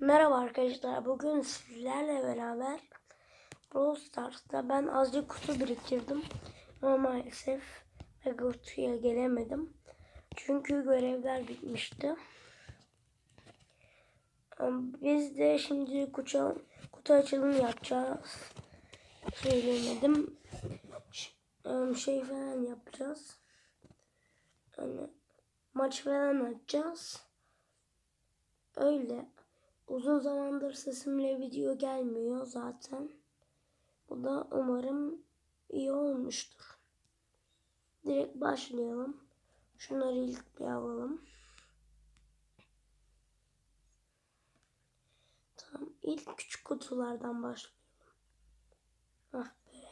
Merhaba arkadaşlar. Bugün sizlerle beraber Brawl Stars'ta ben azıcık kutu biriktirdim. Ama maalesef Mega kutuya gelemedim. Çünkü görevler bitmişti. Biz de şimdi kutu, kutu açılımı yapacağız. Söylemedim. Şey falan yapacağız. Hani maç falan açacağız. Öyle. Uzun zamandır sesimle video gelmiyor zaten. Bu da umarım iyi olmuştur. Direkt başlayalım. Şunları ilk bir alalım. Tamam. ilk küçük kutulardan başlayalım. Ah be.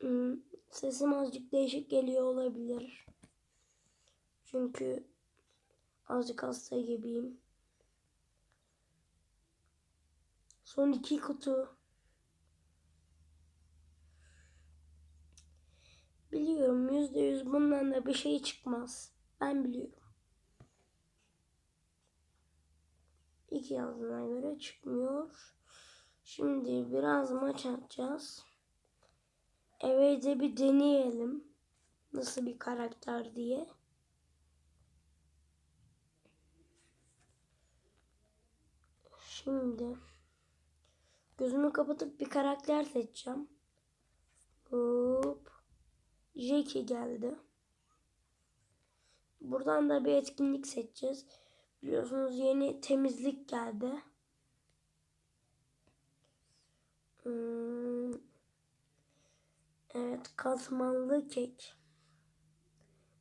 Hmm, sesim azıcık değişik geliyor olabilir. Çünkü azıcık hasta gibiyim. Son iki kutu. Biliyorum yüzde yüz bundan da bir şey çıkmaz. Ben biliyorum. İki yazdığına göre çıkmıyor. Şimdi biraz maç atacağız. Evde bir deneyelim. Nasıl bir karakter diye. Şimdi gözümü kapatıp bir karakter seçeceğim. Hop. Jackie geldi. Buradan da bir etkinlik seçeceğiz. Biliyorsunuz yeni temizlik geldi. Hmm. Evet katmanlı kek.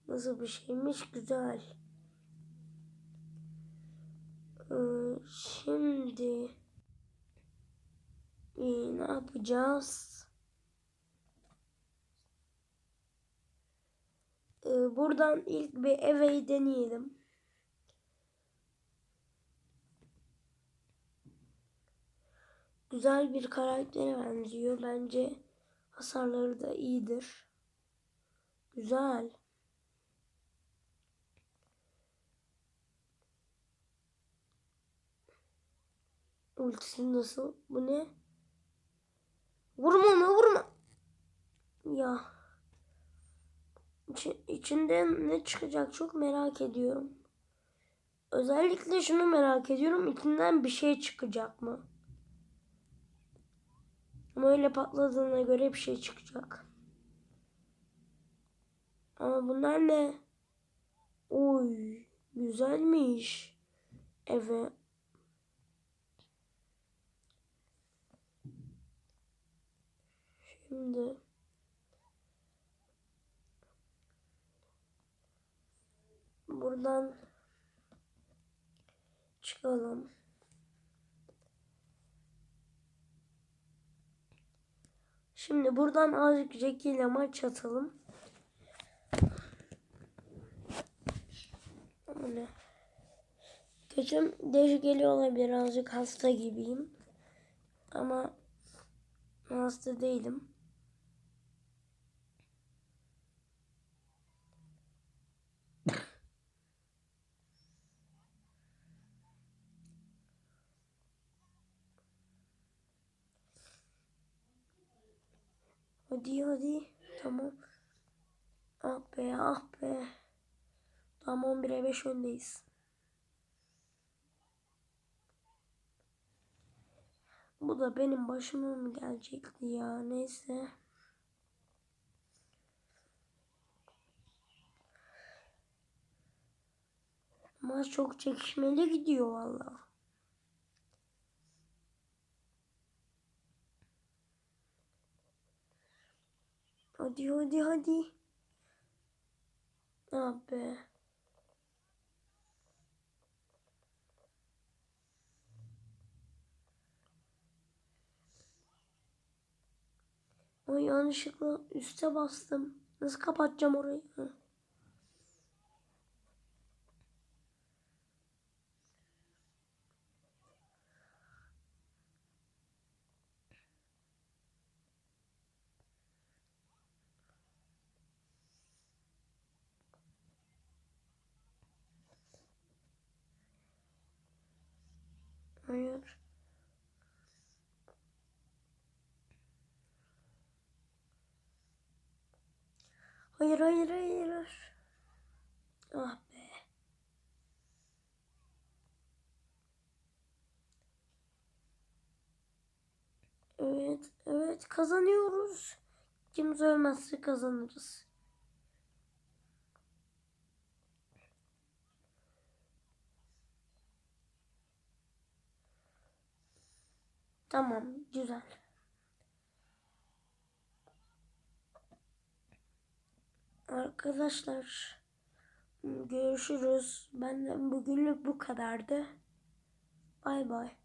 Nasıl bir şeymiş güzel. Ee, şimdi ee, ne yapacağız? Ee, buradan ilk bir eveyi deneyelim. Güzel bir karaktere benziyor. Bence hasarları da iyidir. Güzel. Ultisi nasıl? Bu ne? Vurma onu vurma. Ya. İç, içinden ne çıkacak çok merak ediyorum. Özellikle şunu merak ediyorum. İçinden bir şey çıkacak mı? Ama öyle patladığına göre bir şey çıkacak. Ama bunlar ne? Oy, güzelmiş. Evet. Şimdi buradan çıkalım. Şimdi buradan azıcık Jackie ile maç atalım. Öyle. Kötüm değişik geliyor olabilir. Azıcık hasta gibiyim. Ama hasta değilim. Hadi hadi. Tamam. Ah be ah be. Tam 11'e 5 öndeyiz. Bu da benim başıma mı gelecekti ya neyse. Maç çok çekişmeli gidiyor vallahi. Hadi hadi hadi. Be. Ay yanlışlıkla üste bastım. Nasıl kapatacağım orayı? Hı. Hayır. Hayır hayır hayır. Ah be. Evet, evet kazanıyoruz. Kimse ölmezse kazanırız. Tamam, güzel. Arkadaşlar görüşürüz. Benden bugünlük bu kadardı. Bay bay.